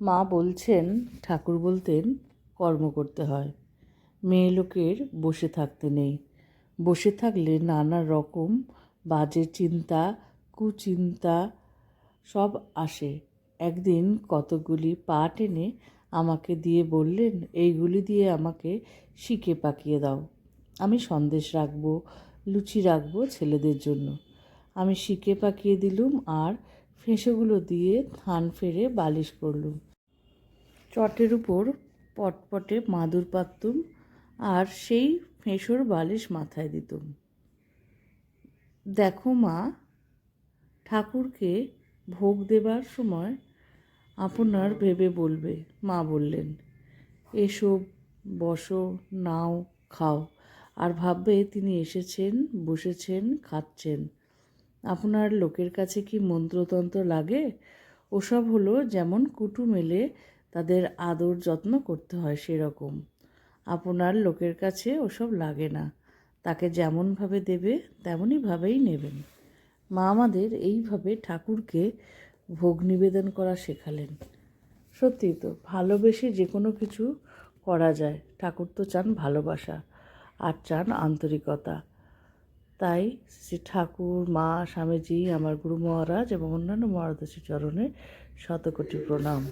মা বলছেন, ঠাকুর বলতেন, কর্ম করতে হয়। মেয়ে লোকের বসে থাকতে নেই। বসে থাকলে নানা রকম বাজে চিন্তা, কুচিন্তা সব আসে। একদিন কতগুলি পা টেনে আমাকে দিয়ে বললেন, এইগুলি দিয়ে আমাকে শিকে পাকিয়ে দাও। আমি সন্দেশ রাখব, লুচি রাখব ছেলেদের জন্য। আমি শিকে পাকিয়ে দিলুম আর ফেঁসেগুলো দিয়ে থান ফেরে বালিশ করলুম। চটের উপর পটপটে মাদুর পাততুম আর সেই ফেঁসোর বালিশ মাথায় দিতুম। দেখো মা, ঠাকুরকে ভোগ দেবার সময় আপনার ভেবে বলবে, মা বললেন এসো বসো, নাও, খাও। আর ভাববে তিনি এসেছেন, বসেছেন, খাচ্ছেন। আপনার লোকের কাছে কি মন্ত্রতন্ত্র লাগে? ওসব হলো যেমন কুটুম এলে তাদের আদর যত্ন করতে হয় সেরকম। আপনার লোকের কাছে ওসব লাগে না। তাকে যেমনভাবে দেবে, তেমনইভাবেই নেবেন। মা আমাদের এইভাবে ঠাকুরকে ভোগ নিবেদন করা শেখালেন। সত্যি তো, ভালোবেসে যে কোনো কিছু করা যায়। ঠাকুর তো চান ভালোবাসা আর চান আন্তরিকতা। তাই শ্রী ঠাকুর, মা, স্বামীজি, আমার গুরু মহারাজ এবং অন্যান্য মহারাজের চরণে শতকোটি প্রণাম।